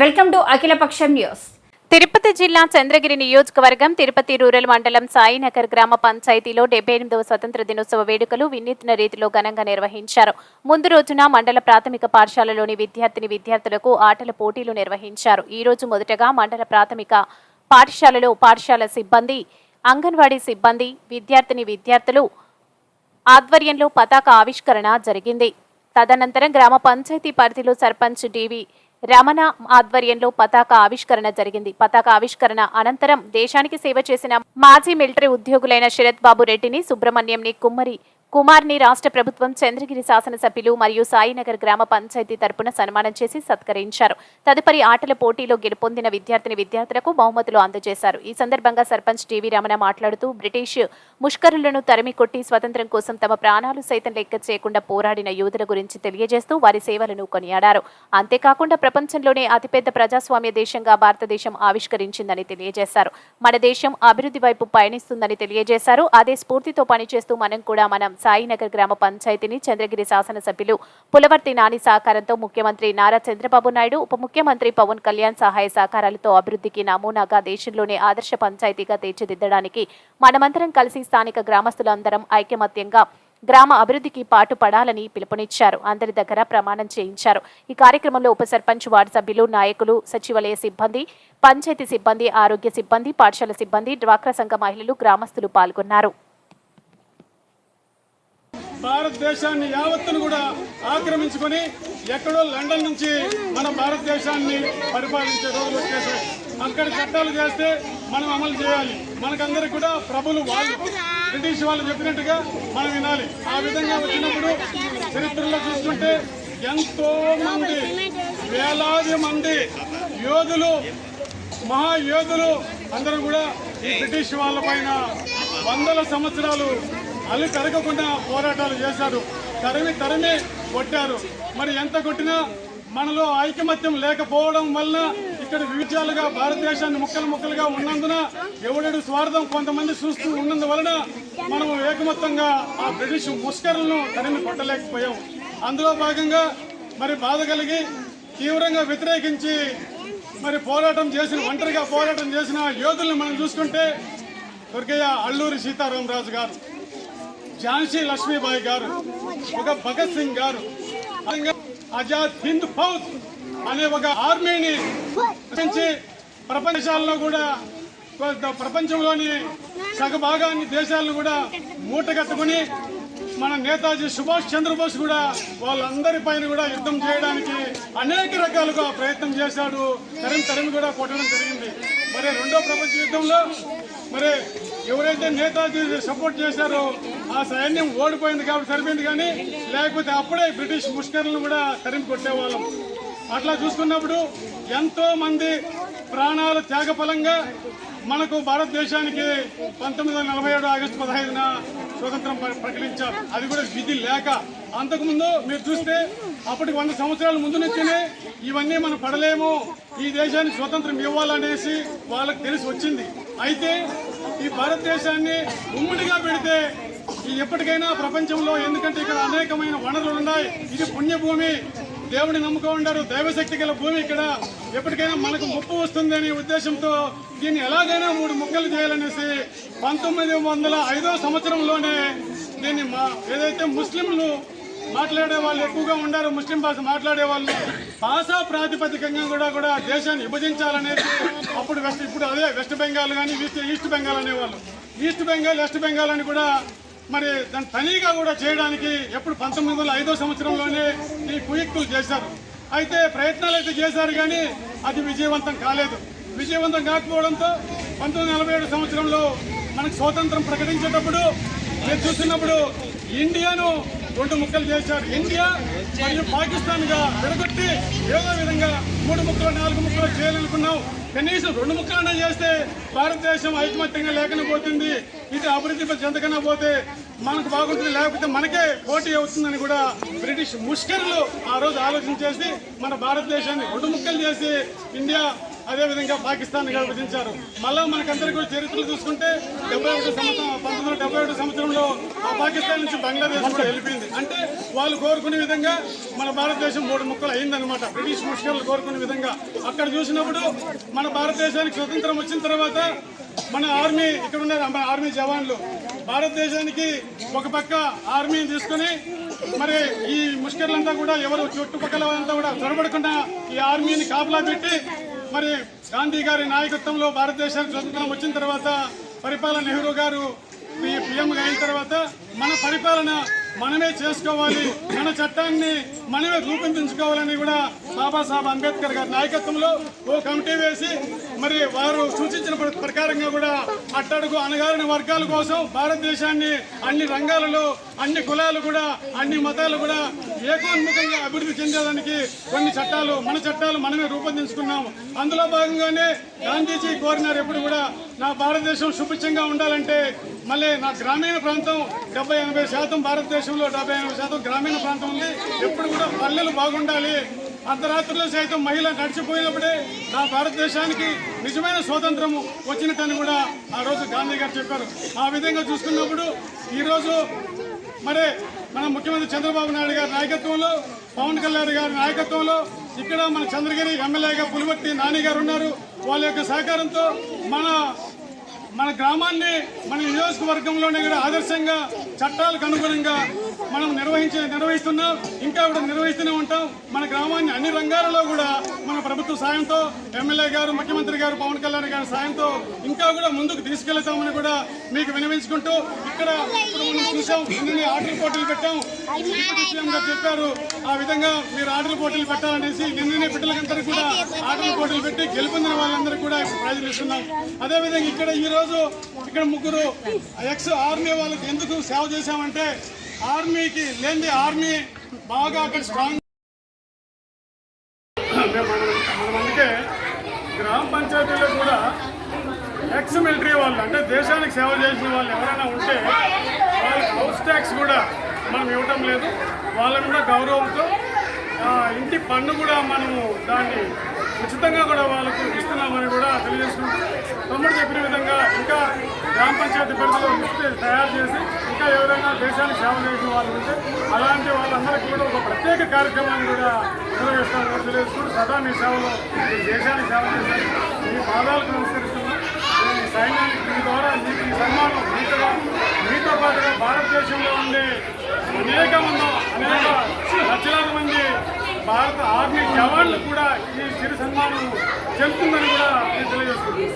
Welcome to అఖిలపక్షం news. Tirupati జిల్లా చంద్రగిరి నియోజకవర్గం తిరుపతి రూరల్ మండలం సాయినగర్ గ్రామ పంచాయతీలో డెబ్బై ఎనిమిదవ స్వతంత్ర దినోత్సవ వేడుకలు వినూత్న రీతిలో ఘనంగా నిర్వహించారు. ముందు రోజున మండల ప్రాథమిక పాఠశాలలోని విద్యార్థిని విద్యార్థులకు ఆటల పోటీలు నిర్వహించారు. ఈ రోజు మొదటగా మండల ప్రాథమిక పాఠశాలలో పాఠశాల సిబ్బంది అంగన్వాడీ సిబ్బంది విద్యార్థిని విద్యార్థులు ఆధ్వర్యంలో పతాక ఆవిష్కరణ జరిగింది. తదనంతరం గ్రామ పంచాయతీ పరిధిలో సర్పంచ్ డివి రమణ ఆధ్వర్యంలో పతాక ఆవిష్కరణ జరిగింది. పతాక ఆవిష్కరణ అనంతరం దేశానికి సేవ చేసిన మాజీ మిలిటరీ ఉద్యోగులైన శరత్ బాబు రెడ్డిని సుబ్రహ్మణ్యంని కుమ్మరి కుమార్ని రాష్ట్ర ప్రభుత్వం చంద్రగిరి శాసనసభ్యులు మరియు సాయినగర్ గ్రామ పంచాయతీ తరపున సన్మానం చేసి సత్కరించారు. తదుపరి ఆటల పోటీలో గెలుపొందిన విద్యార్థిని విద్యార్థులకు బహుమతులు అందజేశారు. ఈ సందర్భంగా సర్పంచ్ టీవీ రమణ మాట్లాడుతూ బ్రిటిష్ ముష్కరులను తరిమి కొట్టి స్వతంత్రం కోసం తమ ప్రాణాలు సైతం లెక్క చేయకుండా పోరాడిన యోధుల గురించి తెలియజేస్తూ వారి సేవలను కొనియాడారు. అంతేకాకుండా ప్రపంచంలోనే అతిపెద్ద ప్రజాస్వామ్య దేశంగా భారతదేశం ఆవిష్కరించిందని తెలియజేశారు. మన దేశం అభివృద్ధి వైపు పయనిస్తుందని తెలియజేశారు. అదే స్ఫూర్తితో పనిచేస్తూ మనం కూడా మనం సాయినగర్ గ్రామ పంచాయతీని చంద్రగిరి శాసనసభ్యులు పులవర్తి నాని సహకారంతో ముఖ్యమంత్రి నారా చంద్రబాబు నాయుడు ఉప ముఖ్యమంత్రి పవన్ కళ్యాణ్ సహాయ సహకారాలతో అభివృద్ధికి నమూనాగా దేశంలోనే ఆదర్శ పంచాయతీగా తీర్చిదిద్దడానికి మనమందరం కలిసి స్థానిక గ్రామస్తులందరం ఐకమత్యంగా గ్రామ అభివృద్ధికి పాటుపడాలని పిలుపునిచ్చారు. అందరి దగ్గర ప్రమాణం చేయించారు. ఈ కార్యక్రమంలో ఉప సర్పంచ్ వార్డు సభ్యులు నాయకులు సచివాలయ సిబ్బంది పంచాయతీ సిబ్బంది ఆరోగ్య సిబ్బంది పాఠశాల సిబ్బంది డ్వాక్రా సంఘ మహిళలు గ్రామస్తులు పాల్గొన్నారు. భారతదేశాన్ని యావత్తును కూడా ఆక్రమించుకొని ఎక్కడో లండన్ నుంచి మన భారతదేశాన్ని పరిపాలించే రోజులు వచ్చేసాయి అక్కడ చట్టాలు చేస్తే మనం అమలు చేయాలి. మనకందరికి కూడా ప్రభులు వాళ్ళు బ్రిటిష్ వాళ్ళు చెప్పినట్టుగా మనం వినాలి. ఆ విధంగా వచ్చినప్పుడు చరిత్రలో చూసుకుంటే ఎంతో మంది వేలాది మంది యోధులు మహాయోధులు అందరూ కూడా ఈ బ్రిటిష్ వాళ్ళ పైన వందల సంవత్సరాలు అల్లు కరగకుండా పోరాటాలు చేశారు. తరిమి తరిమి కొట్టారు. మరి ఎంత కొట్టినా మనలో ఐకమత్యం లేకపోవడం వలన ఇక్కడ వివిధాలుగా భారతదేశాన్ని ముక్కలు ముక్కలుగా ఉన్నందున ఎవడెడు స్వార్థం కొంతమంది చూస్తూ ఉన్నందువలన మనం ఏకమత్తంగా ఆ బ్రిటిష్ ముష్కరులను తరిమి కొట్టలేకపోయాం. అందులో భాగంగా మరి బాధ కలిగి తీవ్రంగా వ్యతిరేకించి మరి పోరాటం చేసిన ఒంటరిగా పోరాటం చేసిన యోధుల్ని మనం చూసుకుంటే దుర్గయ్య అల్లూరి సీతారామరాజు గారు. ఝాన్సీ లక్ష్మీబాయి గారు ఒక భగత్ సింగ్ గారు ఆజాద్ హింద్ ఫౌజ్ అనే ఒక ఆర్మీని రచించి ప్రపంచాల్లో కూడా ప్రపంచంలోని సగభాగాన్ని దేశాలను కూడా మూటగట్టుకుని మన నేతాజీ సుభాష్ చంద్రబోస్ కూడా వాళ్ళందరి పైన కూడా యుద్ధం చేయడానికి అనేక రకాలుగా ప్రయత్నం చేశాడు. తరిమి తరిమి కూడా కొట్టడం జరిగింది. మరి రెండో ప్రపంచ యుద్ధంలో మరి ఎవరైతే నేతాజీ సపోర్ట్ చేశారో ఆ సైన్యం ఓడిపోయింది కాబట్టి సరిపోయింది కానీ లేకపోతే అప్పుడే బ్రిటిష్ ముష్కర్లను కూడా తరిమి కొట్టేవాళ్ళం. అట్లా చూసుకున్నప్పుడు ఎంతో మంది ప్రాణాల త్యాగఫలంగా మనకు భారతదేశానికి పంతొమ్మిది వందల నలభై ఏడు ఆగస్టు పదహైదున స్వతంత్రం ప్రకటించారు. అది కూడా విధి లేక. అంతకుముందు మీరు చూస్తే అప్పటికి వంద సంవత్సరాల ముందు నుంచినే ఇవన్నీ మనం పడలేము ఈ దేశానికి స్వతంత్రం ఇవ్వాలనేసి వాళ్ళకి తెలిసి వచ్చింది. అయితే ఈ భారతదేశాన్ని ఉమ్మడిగా పెడితే ఎప్పటికైనా ప్రపంచంలో ఎందుకంటే ఇక్కడ అనేకమైన వనరులు ఉన్నాయి. ఇది పుణ్యభూమి. దేవుడిని నమ్ముకో ఉండరు. దైవశక్తి గల భూమి ఇక్కడ. ఎప్పటికైనా మనకు ముప్పు వస్తుంది అనే ఉద్దేశంతో దీన్ని ఎలాగైనా మూడు ముక్కలు చేయాలనేసి పంతొమ్మిది వందల ఐదో సంవత్సరంలోనే దీన్ని మా ఏదైతే ముస్లింలు మాట్లాడే వాళ్ళు ఎక్కువగా ఉండారు ముస్లిం భాష మాట్లాడే వాళ్ళు భాషా ప్రాతిపదికంగా కూడా కూడా దేశాన్ని విభజించాలనేది అప్పుడు వెస్ట్ ఇప్పుడు అదే వెస్ట్ బెంగాల్ కానీ ఈస్ట్ ఈస్ట్ బెంగాల్ అనేవాళ్ళు. ఈస్ట్ బెంగాల్ వెస్ట్ బెంగాల్ అని కూడా మరి దాన్ని తనీగా కూడా చేయడానికి ఎప్పుడు పంతొమ్మిది వందల ఐదో సంవత్సరంలోనే ఈ కుయుక్తులు చేశారు. అయితే ప్రయత్నాలు అయితే చేశారు కానీ అది విజయవంతం కాలేదు. విజయవంతం కాకపోవడంతో పంతొమ్మిది నలభై ఏడు సంవత్సరంలో మనకు స్వాతంత్రం ప్రకటించేటప్పుడు మీరు చూస్తున్నప్పుడు ఇండియాను రెండు ముక్కలు చేశారు. ఇండియా మరియు పాకిస్తాన్గా విడగొట్టి ఏదో విధంగా మూడు ముక్కలు నాలుగు ముక్కలు చేయాలనుకున్నాం. కనీసం రెండు ముక్కలన్నా చేస్తే భారతదేశం ఐకమత్యంగా లేకుండా పోతుంది ఇది అభివృద్ధి చెందకన్నా పోతే మనకు బాగుంటుంది. లేకపోతే మనకే పోటీ అవుతుందని కూడా బ్రిటిష్ ముష్కరులు ఆ రోజు ఆలోచన చేసి మన భారతదేశాన్ని రెండు ముక్కలు చేసి ఇండియా అదేవిధంగా పాకిస్తాన్ విభజించారు మళ్ళా మనకందరికీ కూడా చరిత్రలు చూసుకుంటే డెబ్బై ఒకటి సంవత్సరం పంతొమ్మిది వందల డెబ్బై ఒకటి సంవత్సరంలో పాకిస్తాన్ నుంచి బంగ్లాదేశ్ కూడా వెళ్ళిపోయింది. అంటే వాళ్ళు కోరుకునే విధంగా మన భారతదేశం మూడు ముక్కలు అయిందనమాట బ్రిటిష్ ముష్కర్లు కోరుకునే విధంగా. అక్కడ చూసినప్పుడు మన భారతదేశానికి స్వతంత్రం వచ్చిన తర్వాత మన ఆర్మీ ఇక్కడ ఉన్న మన ఆర్మీ జవాన్లు. భారతదేశానికి ఒక పక్క ఆర్మీని తీసుకొని మరి ఈ ముష్కర్లంతా కూడా ఎవరు చుట్టుపక్కల అంతా కూడా చొరబడకుండా ఈ ఆర్మీని కాపలా పెట్టి మరి గాంధీ గారి నాయకత్వంలో భారతదేశానికి స్వతంత్రం వచ్చిన తర్వాత పరిపాలన నెహ్రూ గారు పిఎం అయిన తర్వాత మన పరిపాలన మనమే చేసుకోవాలి మన చట్టాన్ని మనమే రూపొందించుకోవాలని కూడా బాబాసాహెబ్ అంబేద్కర్ గారి నాయకత్వంలో ఓ కమిటీ వేసి మరి వారు సూచించిన ప్రకారంగా కూడా అట్టడుగు అణగారిన వర్గాల కోసం భారతదేశాన్ని అన్ని రంగాలలో అన్ని కులాలు కూడా అన్ని మతాలు కూడా ఏకోన్ముఖంగా అభివృద్ధి చెందేదానికి కొన్ని చట్టాలు మన చట్టాలు మనమే రూపొందించుకున్నాము అందులో భాగంగానే గాంధీజీ కోరినారు ఎప్పుడు కూడా నా భారతదేశం సుభిక్షంగా ఉండాలంటే మళ్ళీ నా గ్రామీణ ప్రాంతం డెబ్బై ఎనభై శాతం భారతదేశంలో డెబ్బై ఎనభై శాతం గ్రామీణ ప్రాంతం ఉంది. ఎప్పుడు కూడా పల్లెలు బాగుండాలి. అర్ధరాత్రులు సైతం మహిళ నడిచిపోయినప్పుడే నా భారతదేశానికి నిజమైన స్వాతంత్రము వచ్చినట్టని కూడా ఆ రోజు గాంధీ గారు చెప్పారు. ఆ విధంగా చూసుకున్నప్పుడు ఈరోజు మరి మన ముఖ్యమంత్రి చంద్రబాబు నాయుడు గారి నాయకత్వంలో పవన్ కళ్యాణ్ గారి నాయకత్వంలో ఇక్కడ మన చంద్రగిరి ఎమ్మెల్యేగా పులివట్టి నాని గారు ఉన్నారు. వాళ్ళ యొక్క సహకారంతో మన మన గ్రామాన్ని మన నియోజకవర్గంలోనే కూడా ఆదర్శంగా చట్టాలకు అనుగుణంగా మనం నిర్వహించి నిర్వహిస్తున్నాం. ఇంకా కూడా నిర్వహిస్తూనే ఉంటాం. మన గ్రామాన్ని అన్ని రంగాలలో కూడా మన ప్రభుత్వ సాయంతో ఎమ్మెల్యే గారు ముఖ్యమంత్రి గారు పవన్ కళ్యాణ్ గారి సాయంతో ఇంకా కూడా ముందుకు తీసుకెళ్తామని కూడా మీకు వినవించుకుంటూ ఇక్కడ మనం చూసాం నిన్న ఆటల పోటీలు పెట్టాం. సీఎం గారు చెప్పారు ఆ విధంగా మీరు ఆటల పోటీలు పెట్టాలనేసి నిన్ననే బిడ్డలందరికీ కూడా ఆటల పోటీలు పెట్టి గెలుపొందిన వాళ్ళందరూ కూడా ఇప్పుడు ఇస్తున్నాం అదేవిధంగా ఇక్కడ ఈ రోజు ఇక్కడ ముగ్గురు ఎక్స్ ఆర్మీ వాళ్ళకి ఎందుకు సేవ చేశామంటే ఆర్మీకి లేని ఆర్మీ బాగా అక్కడ స్ట్రాంగ్ అంటే మనం అందుకే గ్రామ పంచాయతీలో కూడా ఎక్స్ మిలిటరీ వాళ్ళు అంటే దేశానికి సేవ చేసిన వాళ్ళు ఎవరైనా ఉంటే వాళ్ళకి హౌస్ ట్యాక్స్ కూడా మనం ఇవ్వటం లేదు. వాళ్ళని కూడా గౌరవంతో ఇంటి పన్ను కూడా మనము దాన్ని ఉచితంగా కూడా వాళ్ళకు ఇస్తున్నామని కూడా తెలియజేసుకుంటూ తమ్ముడు చెప్పిన విధంగా ఇంకా గ్రామ పంచాయతీ పరిధిలో లిస్ట్ తయారు చేసి ఇంకా ఎవరైనా దేశానికి సేవ చేసిన వాళ్ళు ఉంటే అలాంటి వాళ్ళందరికీ కూడా ఒక ప్రత్యేక కార్యక్రమాన్ని కూడా నిర్వహిస్తామని తెలియజేసుకుంటూ సదా మీ సేవలో మీ దేశానికి సేవ చేశారు. మీ పాదాలకు నమస్కరిస్తున్నాం. మీ సైన్యానికి మీ ద్వారా మీకు ఈ సన్మానం మీతో మీతో పాటుగా భారతదేశంలో ఉండే అనేక మంది అనేక లక్షలాది మంది భారత ఆర్మీ జవాన్లు కూడా ఈ చిరు సన్మానం చెబుతుందని కూడా తెలియజేస్తుంది